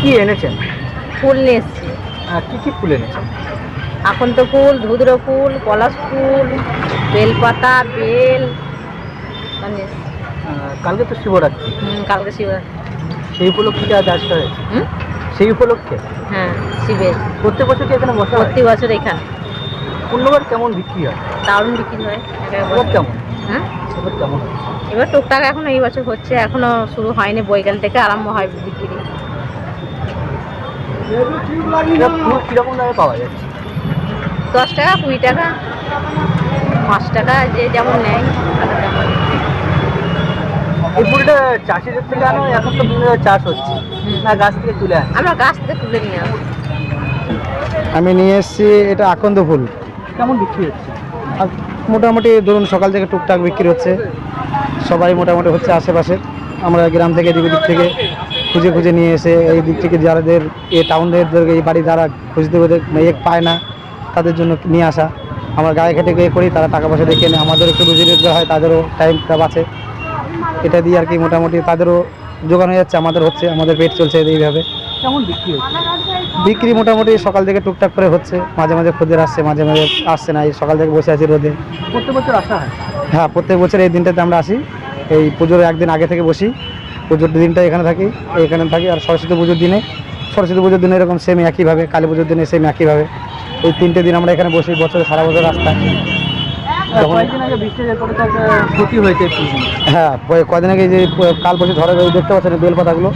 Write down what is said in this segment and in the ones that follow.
কি এনেছেন? ফুল নিয়ে এসছি। আর কি কি ফুল এনেছেন? আকন্ত ফুল ধুদ্র ফুল পলাশ ফুল বেলপাতা বেল কালকে তো শিবরাত্রি। হুম, কালকে শিবরাত্রি। সেই উপলক্ষে কি আজ আসতে হয়েছে? হুম? সেই উপলক্ষে? হ্যাঁ শিবের। প্রত্যেক বছর কি এখানে বসা প্রতি বছর এখানে। পূর্ণবার কেমন বিক্রি হয়? দারুণ বিক্রি হয় এবার কেমন? হ্যাঁ? এবার কেমন? এবার টুকটাক এখন এই বছর হচ্ছে এখনও শুরু হয়নি বৈকাল থেকে আরম্ভ হয় বিক্রি। কীরকম দামে পাওয়া যাচ্ছে দশ টাকা কুড়ি টাকা পাঁচ টাকা যে যেমন নেয় এই ফুলটা চাষিদের থেকে আনো এখন তো বিভিন্ন চাষ হচ্ছে। না গাছ থেকে তুলে আনে? আমরা গাছ থেকে তুলে নিয়ে আসি আমি নিয়ে এসেছি এটা আকন্দ ফুল। কেমন বিক্রি হচ্ছে? আর মোটামুটি ধরুন সকাল থেকে টুকটাক বিক্রি হচ্ছে। সবাই মোটামুটি হচ্ছে আশেপাশে আমরা গ্রাম থেকে এদিক ওদিক থেকে খুঁজে খুঁজে নিয়ে এসে এই দিক থেকে যাদের এ টাউনদের এই বাড়ি যারা খুঁজতে ওদের ইয়ে পায় না তাদের জন্য নিয়ে আসা। আমরা গায়ে খেটে গিয়ে করি তারা টাকা পয়সা দেখে নেয়। আমাদের একটু রুজি রোজগার হয় তাদেরও টাইমটা বাঁচে। এটা দিয়ে আর কি মোটামুটি তাদেরও যোগান হয়ে যাচ্ছে আমাদের হচ্ছে আমাদের পেট চলছে এইভাবে। কেমন বিক্রি বিক্রি মোটামুটি সকাল থেকে টুকটাক করে হচ্ছে মাঝে মাঝে খদ্দের আসছে মাঝে মাঝে আসছে না এই সকাল থেকে বসে আছি রোদে। প্রত্যেক বছর আসা হয়? হ্যাঁ প্রত্যেক বছর এই দিনটাতে আমরা আসি। এই পুজোর একদিন আগে থেকে বসি। পুজোর দিনটা এখানে থাকি এখানে থাকি আর সরস্বতী পুজোর দিনে। সরস্বতী পুজোর দিনে এরকম সেম একইভাবে কালী পুজোর দিনে সেম একইভাবে এই তিনটে দিন আমরা এখানে বসি বছরে সারা বছর রাস্তায়। বৃষ্টি হয়ে কদিন আগে যে কাল বসে ঝড়ে দেখতে পাচ্ছেন বেলপাতাগুলো?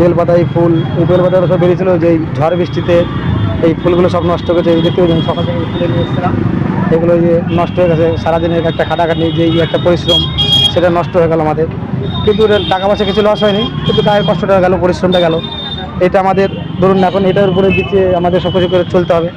বেলপাতা এই ফুল এই বেলপাতাগুলো সব বেরিয়েছিল যে ঝড় বৃষ্টিতে এই ফুলগুলো সব নষ্ট হয়েছে। এই দেখতে পাচ্ছেন সকাল থেকে ফুলে নিয়ে এসেছিলাম। এগুলো যে নষ্ট হয়ে গেছে। সারাদিনের একটা খাটাখাটি যে একটা পরিশ্রম সেটা নষ্ট হয়ে গেল আমাদের। কিন্তু টাকা পয়সা কিছু লস হয়নি, কিন্তু গায়ের কষ্টটা গেল, পরিশ্রমটা গেল। এটা আমাদের, ধরুন এখন এটার উপরে দিচ্ছে আমাদের সব কিছু করে চলতে হবে।